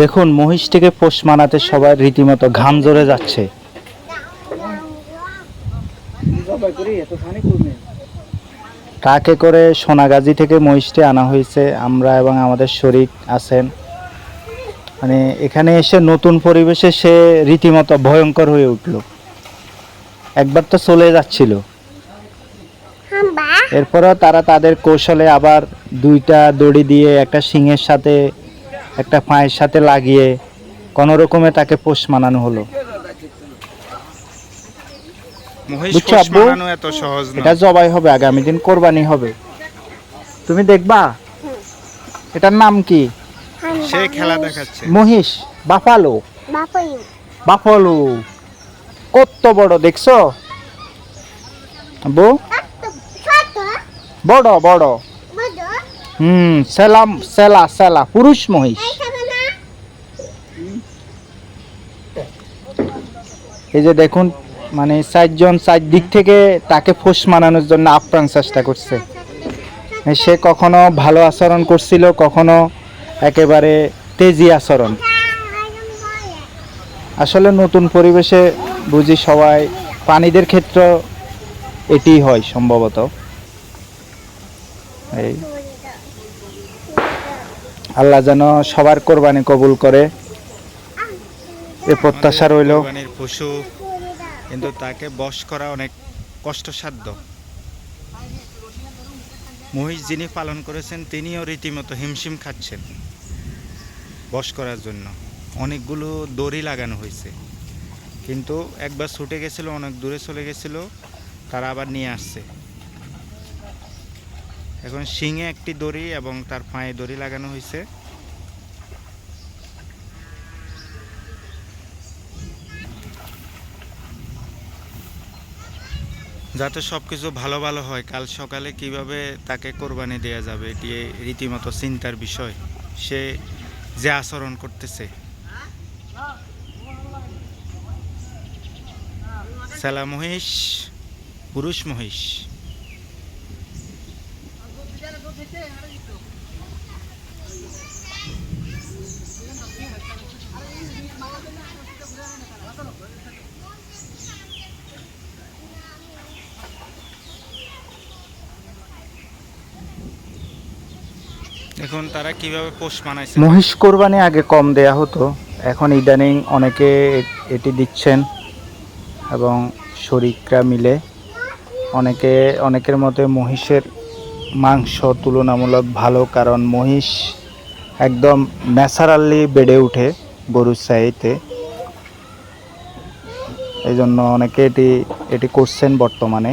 দেখুন মহিষটিকে পোষ মানাতে সবাই রীতিমতো ঘাম জোরে যাচ্ছে। ট্রাকে করে সোনাগাজী থেকে মহিষটি আনা হয়েছে আমরা এবং আমাদের শরিক আছেন। মানে এখানে এসে নতুন পরিবেশে সে রীতিমতো ভয়ঙ্কর হয়ে উঠল। একবার তো চলে যাচ্ছিল। এরপরও তারা তাদের কৌশলে আবার দুইটা দড়ি দিয়ে একটা শিংয়ের সাথে একটা পায়ের সাথে লাগিয়ে কোনো রকমে তাকে পোষ মানানো হলো। বুঝছ, আব্বু? এটা জবাই হবে আগামী দিন কোরবানি হবে। তুমি দেখবা? এটার নাম কি? সে খেলা দেখাচ্ছে। মহিষ বাফালো। বাফালো। কত বড় দেখছ? বউ বড় বড়। বড়? হুম সেলাম সেলা সেলা পুরুষ মহিষ। এই যে দেখুন মানে চারজন চার দিক থেকে তাকে ফোস মানানোর জন্য আপ্রাণ চেষ্টা করছে। সে কখনো ভালো আচরণ করছিল, কখনো একেবারে তেজি আচরণ। আসলে নতুন পরিবেশে বুঝি সবাই প্রাণীদের ক্ষেত্র এটি হয় সম্ভবত। এই। আল্লাহ যেন সবার কোরবানি কবুল করে। এ প্রত্যাশা রইল। পশু কিন্তু তাকে বশ করা অনেক কষ্টসাধ্য। মহিষ যিনি পালন করেছেন, তিনিও রীতিমতো হিমশিম খাচ্ছেন বশ করার জন্য। অনেকগুলো দড়ি লাগানো হয়েছে। কিন্তু একবার ছুটে গেছিল, অনেক দূরে চলে গেছিল, তারা আবার নিয়ে আসছে। এখন শিঙে একটি দড়ি এবং তার পায়ে দড়ি লাগানো হয়েছে। যাতে সব কিছু ভালো ভালো হয়, কাল সকালে কীভাবে তাকে কোরবানি দেওয়া যাবে, এটি রীতিমতো চিন্তার বিষয়। সে যে আচরণ করতেছে। সেলা মহিষ, পুরুষ মহিষ। তারা কীভাবে পোষ মহিষ কোরবানি আগে কম দেয়া হতো। এখন ইদানিং অনেকে এটি দিচ্ছেন এবং শরিকরা মিলে। অনেকে, অনেকের মতে মহিষের মাংস তুলনামূলক ভালো কারণ মহিষ একদম ন্যাচারালি বেড়ে ওঠে গরুর চাইতে এই জন্য অনেকে এটি এটি করছেন বর্তমানে।